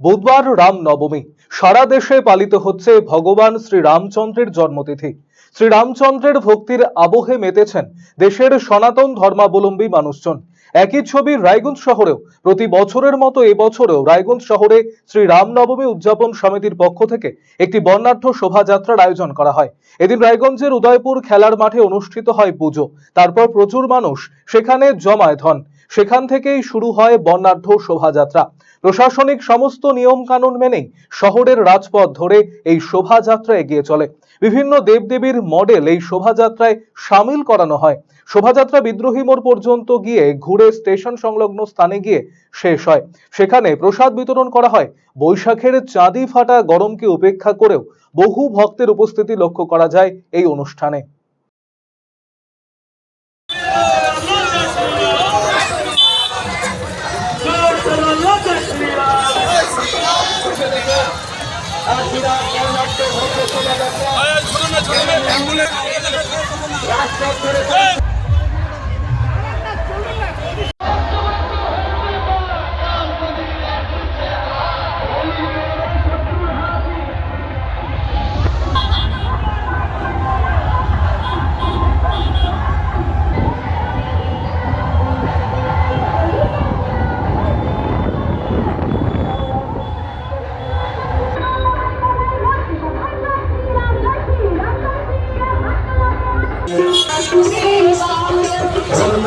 বুধবার রাম নবমী সারা দেশে পালিত হচ্ছে ভগবান শ্রী রামচন্দ্রের জন্মতিথি। শ্রী রামচন্দ্রের ভক্তির আবহে মেতেছেন দেশের সনাতন ধর্মাবলম্বী মানুষজন। একই ছবি রায়গঞ্জ শহরেও। প্রতি বছরের মতো এবছরেও রায়গঞ্জ শহরে শ্রী রামনবমী উদযাপন সমিতির পক্ষ থেকে একটি বর্ণাঢ্য শোভাযাত্রার আয়োজন করা হয়। এদিন রায়গঞ্জের উদয়পুর খেলার মাঠে অনুষ্ঠিত হয় পুজো। তারপর প্রচুর মানুষ সেখানে জমায়েত হন। সেখান থেকেই শুরু হয় বর্ণাঢ্য শোভাযাত্রা। প্রশাসনিক সমস্ত নিয়ম কানুন মেনেই শহরের রাজপথ ধরে এই শোভাযাত্রা এগিয়ে চলে। বিভিন্ন দেবদেবীর মডেল এই শোভাযাত্রায় সামিল করানো হয়। শোভাযাত্রা বিদ্রোহী মোড় পর্যন্ত গিয়ে ঘুরে স্টেশন সংলগ্ন স্থানে গিয়ে শেষ হয়। সেখানে প্রসাদ বিতরণ করা হয়। বৈশাখের চাঁদি ফাটা গরমকে উপেক্ষা করেও বহু ভক্তের উপস্থিতি লক্ষ্য করা যায় এই অনুষ্ঠানে। ছোট না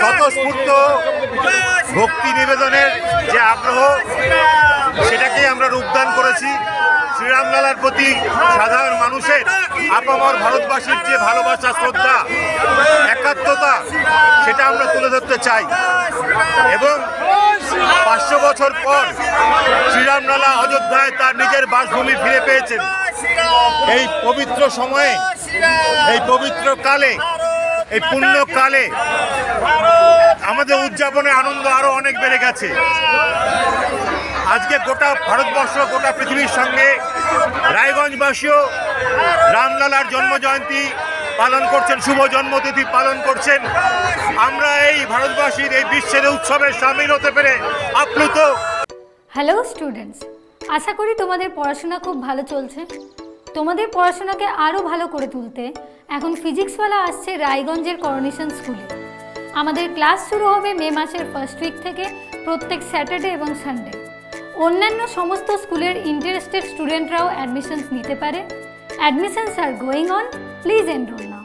স্বতঃস্ফূর্ত ভক্তি নিবেদনের যে আগ্রহ, সেটাকেই আমরা রূপদান করেছি। শ্রীরামলালার প্রতি সাধারণ মানুষের আপামর ভারতবাসীর যে ভালোবাসা, শ্রদ্ধা, একাত্মতা, সেটা আমরা তুলে ধরতে চাই। এবং পাঁচশো বছর পর শ্রীরামলালা অযোধ্যায় তার নিজের বাসভূমি ফিরে পেয়েছেন। এই পবিত্র সময়ে, এই পবিত্র কালে এই পুণ্য কালে আমাদের উদযাপনের আনন্দ আরও অনেক বেড়ে গেছে। আজকে গোটা ভারতবর্ষ গোটা পৃথিবীর সঙ্গে রায়গঞ্জবাসীও রামলালার জন্ম জয়ন্তী পালন করছেন শুভ জন্মতিথি পালন করছেন। আমরা এই ভারতবাসীর এই বিশ্বের উৎসবে সামিল হতে পেরে আপ্লুত। হ্যালো স্টুডেন্টস আশা করি তোমাদের পড়াশোনা খুব ভালো চলছে। তোমাদের পড়াশোনাকে আরও ভালো করে তুলতে এখন ফিজিক্সওয়ালা আসছে রায়গঞ্জের করোনেশন স্কুলে আমাদের ক্লাস শুরু হবে মে মাসের ফার্স্ট উইক থেকে প্রত্যেক স্যাটারডে এবং সানডে অন্যান্য সমস্ত স্কুলের ইন্টারেস্টেড স্টুডেন্টরাও অ্যাডমিশনস নিতে পারে। Admissions are going on please enrol